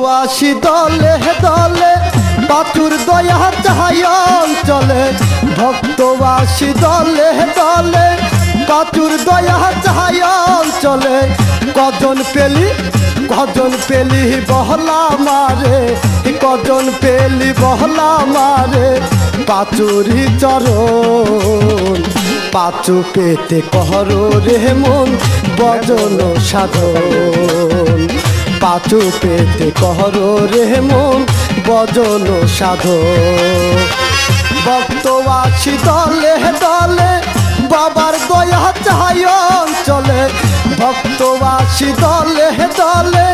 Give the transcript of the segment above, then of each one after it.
ভক্তবাসী দলে দলে, বাতুর দয়া চাহাই অঞ্চলে। ভক্তবাসী দলে দলে, বাতুর দয়া চাহাই অঞ্চলে। কজন পেলি কজন পেলি বহলা মারে, কজন পেলি বহলা মারে। পাচুরি চরণ, পাচু পেতে কহর রে মন বজন সাধন। পাচু পেতে কহর রে মন বজন ভক্ত আছি দলে দলে, বাবার দয়া চাই অঞ্চলে। আছি দলে দলে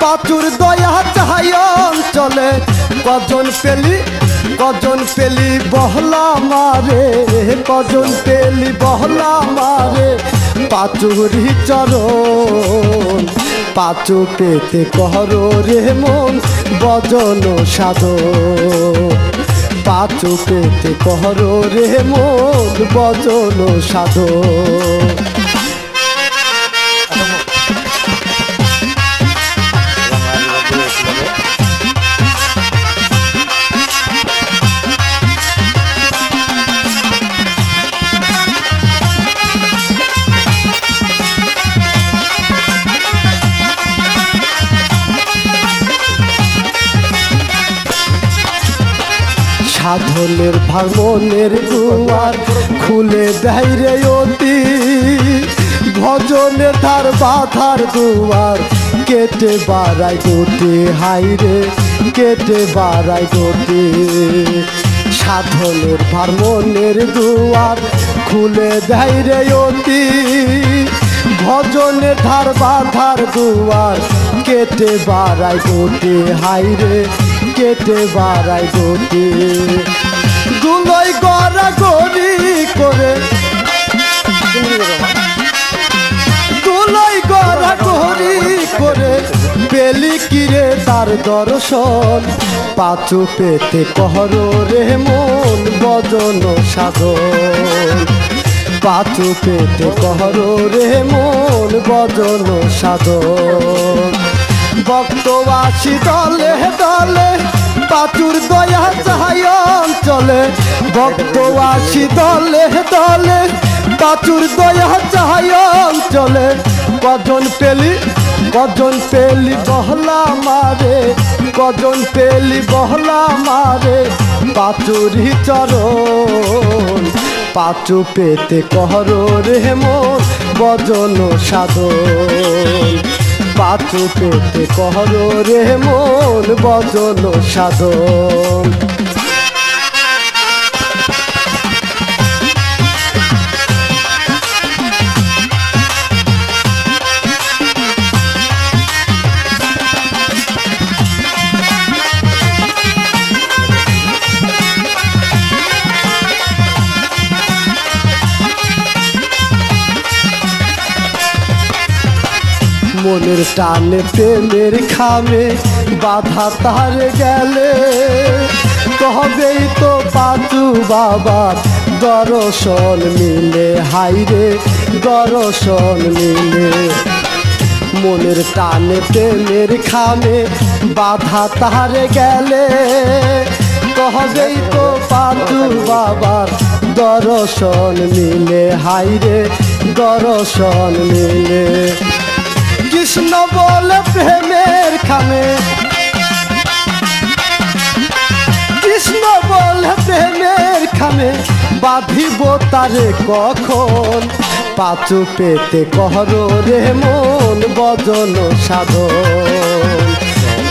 পাচুর দয়া চাই অঞ্চলে। কজন পেলি কজন পেলি বহলা মারে কজন পেলি বহলা মারে। পাচুরি চরণ, পাচু পেতে কহর রে মন, বজন সাধন। পাচু পেতে কহর রে মন, বজন সাধন। সাধনের ভাঙনের দুয়ার খুলে দেয় রে অতি। ভজনে ধার বাধার দুয়ার কেটে বাড়াই গতি। হাইরে কেটে বাড়াই গতি। সাধনের ভাঙনের দুয়ার খুলে দেয় রে অতি। ভজনে ধার বাধার দুয়ার কেটে বাড়াই গতি। হাইরে কেটে বাড়াই গতি দুলই গড়া গড়ি করে। দুলই গড়া গড়ি করে। পেলি কিরে তার দর্শন, পাচু পেতে কহর রে মন, বজন সাধন। পাচু পেতে কহর রে মন, বজন সাধন। ভক্তবাসী দলে দলে পাচুর দয়া চাহাই অঞ্চলে। ভক্তবাসী দলে দলে পাচুর দয়া চাহাই অঞ্চলে। কজন পেলি কজন পেলি বহলা মারে, কজন পেলি বহলা মারে পাচুরি চরণ। পাচু পেতে কহর রে মন, বজন সাধন। পাচু পেতে কহর রে মন বজল সাধন। মনের টানে প্রেমের খামে বাধা তার গেলে। কবেই তো পাচু বাবার দর্শন মিলে, হাইরে দর্শন মিলে। মনের টানে প্রেমের খামে বাধা তার গেলে। কবেই তো পাচু বাবার দর্শন মিলে, হাইরে দর্শন মিলে। কৃষ্ণ বলে প্রেমের খামে কৃষ্ণ বলে প্রেমের খামে বাঁধিব তারে কখন? পাচু পেতে কহর রে মন বজন সাধন।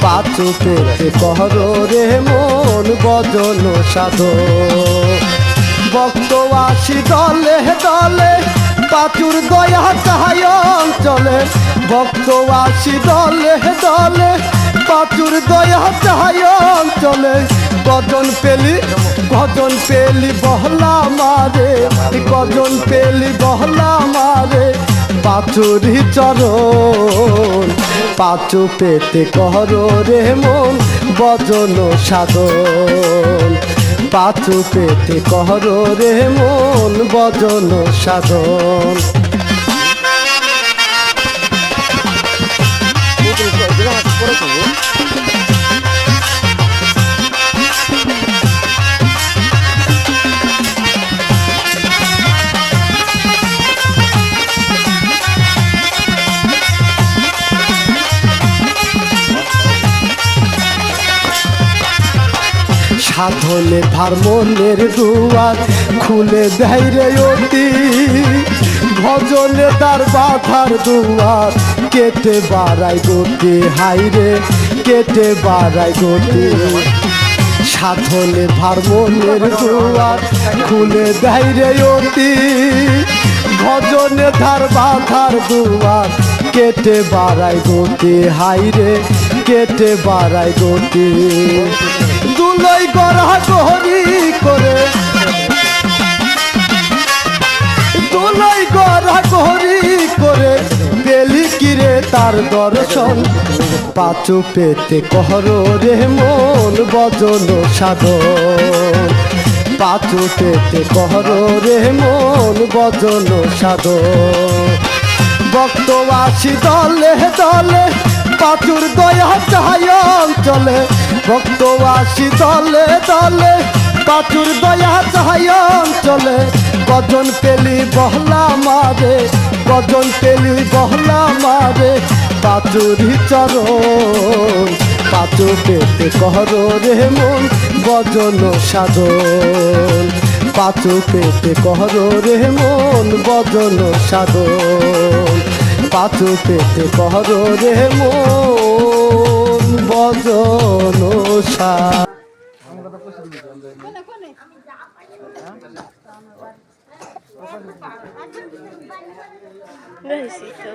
পাচু পেতে কহর রে মন বজন সাধন। ভক্ত আসি দলে দলে পাচুর দয়া চাহাই অঞ্চলে, ভক্ত আসি দলে দলে। পাচুর দয়া চাহাই অঞ্চলে কজন পেলি কজন পেলি বহলা মারে। কজন পেলি বহলা মারে পাচুরি চরণ। পাচু পেতে কহর রে মন, বজন সাধন। পাচু পেতে কহর রে মন বজন সাধন Thank puro, সাধনে ধার মনের দুয়ার খুলে দেয় রে অতি। ভজনে তার বাধার দুয়ার কেটে বাড়াই গতি। হাইরে কেটে বাড়াই গতি। সাধনে ধার মনের দুয়ার খুলে দেয় রে অতি। ভজনে ধার বাধার দুয়ার কেটে বাড়াই গতি। হাইরে কেটে বাড়াই গতি। দুলই গড়া গহরি করে। দুলই গড়া গহরি করে। পেলি কিরে তার দর্শন? পাচু পেতে কহর রে মন বজন সাধন পাচু পেতে কহর রে মন বজন সাধন ভক্ত আসি দলে দলে পাচুর দয়া চাহায় অঞ্চলে ভক্ত আসি দলে দলে পাচুর দয়া চাহায় অঞ্চলে গজন পেলি বহলা মারে, গজন পেলি বহলা মারে পাচুরি চরণ পাচু পেতে কহর রে মন বজন সাধন। পাচু পেতে কহর রে মন বজন সাধন। পাচু পেতে কহর রে মন বজন Besito.